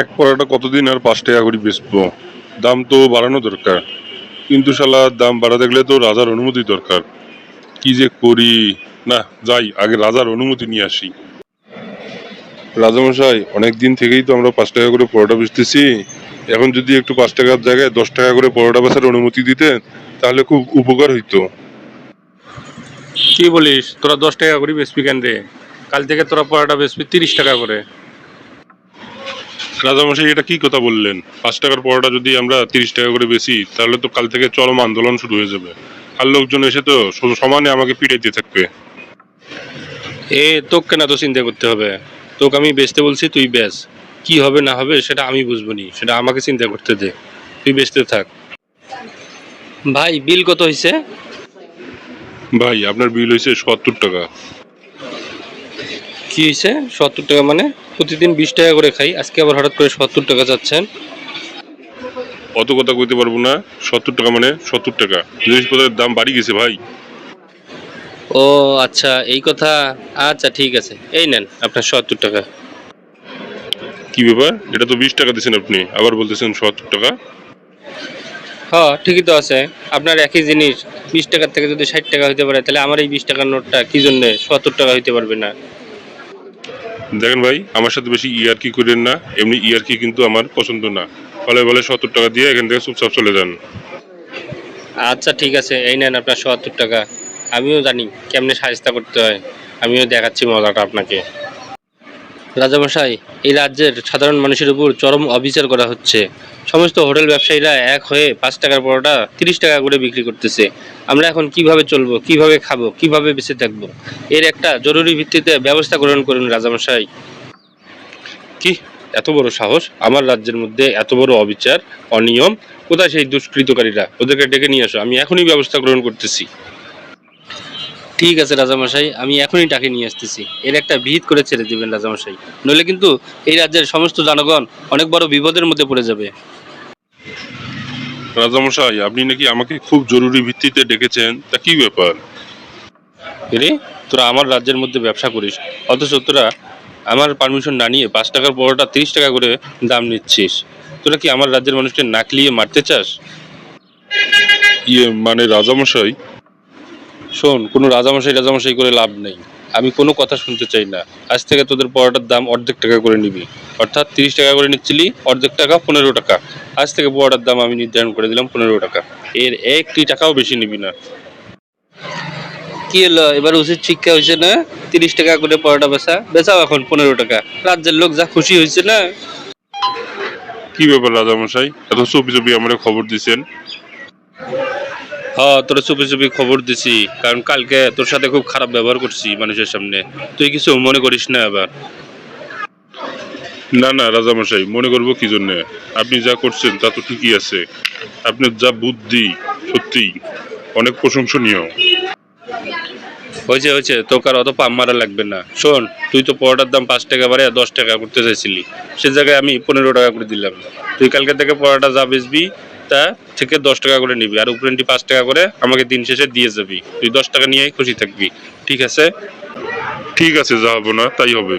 এক পরোটা কতদিন আর পাঁচ টাকা করে বেচবো? দাম তো বাড়ানো দরকার। কিন্তু শালা, দাম বাড়াতে গেলে তো রাজার অনুমতি দরকার। কি যে করি? না, যাই, আগে রাজার অনুমতি নিয়ে আসি। রাজামশাই, অনেক দিন থেকেই তো আমরা পাঁচ টাকা করে পরোটা বেচতেছি। এখন যদি একটু পাঁচ টাকার জায়গায় দশ টাকা করে পরোটা বেচার অনুমতি দিতেন, তাহলে খুব উপকার হইতো। কি বলিস? তোরা দশ টাকা করে বেচবি কেন রে? কাল থেকে তোরা পড়াটা বেচবি তিরিশ টাকা করে। রাজামশাই এটা কি কথা বললেন? পাঁচ টাকার পরোটা যদি আমরা তিরিশ টাকা করে বেশি তাহলে তো কাল থেকে চরম আন্দোলন শুরু হয়ে যাবে। আর লোকজন এসে তো সমানে আমাকে পিটাইতে থাকবে। এ তোকে কেন তো চিন্তা করতে হবে। তোকে আমি বেচতে বলছি তুই বেচ। কি হবে না হবে সেটা আমি বুঝব নি। সেটা আমাকে চিন্তা করতে দে। তুই বেচতে থাক। ভাই বিল কত হয়েছে ভাই আপনার বিল হয়েছে সত্তর টাকা। কি হয়েছে? সত্তর টাকা মানে? প্রতিদিন বিশ টাকা করে খাই। আজকে আবার হঠাৎ করে সত্তর টাকা চাচ্ছেন অত কথা কইতে পারব না। সত্তর টাকা মানে সত্তর টাকা। জিনিসপত্রের দাম বাড়ি গেছে ভাই। ও আচ্ছা এই কথা? আচ্ছা ঠিক আছে। এই নেন আপনার সত্তর টাকা। কি ব্যাপার? এটা তো বিশ টাকা দিয়েছেন আপনি। আবার বলতেছেন সত্তর টাকা? হ্যাঁ ঠিকই তো আছে। আপনার একই জিনিস। বিশ টাকার থেকে যদি ষাট টাকা হইতে পারে তাহলে আমার এই বিশ টাকার নোটটা কি জন্য সত্তর টাকা হইতে পারবে না? দেখেন ভাই, আমার সাথে বেশি ইয়ারকি করেন না, এমনি ইয়ারকি কিন্তু আমার পছন্দ না। ফলে বলে সত্তর টাকা দিয়ে এখান থেকে চুপচাপ চলে যান। আচ্ছা ঠিক আছে, এই নেন আপনার সত্তর টাকা। আমিও জানি কেমনে সাহায্য করতে হয়। আমিও দেখাচ্ছি মজাটা আপনাকে। রাজামশাই, এই রাজ্যের সাধারণ মানুষের উপর চরম অবিচার করা হচ্ছে। সমস্ত হোটেল ব্যবসায়ীরা এক হয়ে পাঁচ টাকার পরোটা তিরিশ টাকা করে বিক্রি করতেছে। আমরা এখন কীভাবে চলবো, কীভাবে খাব, কীভাবে বেঁচে থাকব? এর একটা জরুরি ভিত্তিতে ব্যবস্থা গ্রহণ করুন রাজামশাই। কি? এত বড় সাহস? আমার রাজ্যের মধ্যে এত বড় অবিচার, অনিয়ম, কোথায় সেই দুষ্কৃতকারীরা? ওদেরকে ডেকে নিয়ে আসো, আমি এখনই ব্যবস্থা গ্রহণ করতেছি। ঠিক আছে রাজামশাই আমি এখনই টাকে নিয়ে আসতেছি। এর একটা বিহিত করে ছেড়ে দিবেন রাজামশাই। নইলে কিন্তু এই রাজ্যের সমস্ত জনগণ অনেক বড় বিপদের মধ্যে পড়ে যাবে। রাজামশাই আপনি নাকি আমাকে খুব জরুরি ভিত্তিতে ডেকেছেন তা কি ব্যাপার? রে তোরা আমার রাজ্যের মধ্যে ব্যবসা করিস অথচ তোরা আমার পারমিশন না নিয়ে পাঁচ টাকার পরোটা তিরিশ টাকা করে দাম নিচ্ছিস। তোরা কি আমার রাজ্যের মানুষকে নাকলিয়ে মারতে চাস? ইয়ে মানে রাজামশাই শোন কোনো রাজামশাই রাজামশাই করে লাভ নেই। আমি কোনো কথা শুনতে চাই না। আজ থেকে তোদের পরোটার দাম অর্ধেক টাকা করে নিবি। অর্থাৎ তিরিশ টাকা করে নিচ্ছিলি অর্ধেক টাকা পনেরো টাকা। আজ থেকে পরোটার দাম আমি নির্ধারণ করে দিলাম পনেরো টাকা। এর একটি টাকাও বেশি নিবি না। কি হলো? এবার উচিত শিক্ষা হয়েছে না? তিরিশ টাকা করে পরোটা বেচা? বেচাও এখন পনেরো টাকা। রাজ্যের লোক যা খুশি হয়েছে না? কি ব্যাপার রাজামশাই? এত চুপি চুপি আমরা খবর দিছেন। হ্যাঁ তোরা চুপি চুপি খবর দিছি কারণ কালকে তোর সাথে খুব খারাপ ব্যবহার করছি মানুষের সামনে। তুই কিছু মনে করিস না এবার। না না রাজামশাই মনে করব কি জন্য? আপনি যা করছেন তা তো ঠিকই আছে। আপনার যা বুদ্ধি সত্যি অনেক প্রশংসনীয়। হয়েছে হয়েছে তোকে আর অত পাম মারা লাগবে না। শোন তুই তো পরোটার দাম পাঁচ টাকা বাড়ে দশ টাকা করতে চাইছিলি। সে জায়গায় আমি পনেরো টাকা করে দিলাম। তুই কালকে থেকে পরোটা যা বেচবি তা থেকে দশ টাকা করে নিবি আর উপরেন্টি পাঁচ টাকা করে আমাকে দিন শেষে দিয়ে যাবি। তুই দশ টাকা নিয়েই খুশি থাকবি। ঠিক আছে? ঠিক আছে যা হবে না, তাই হবে।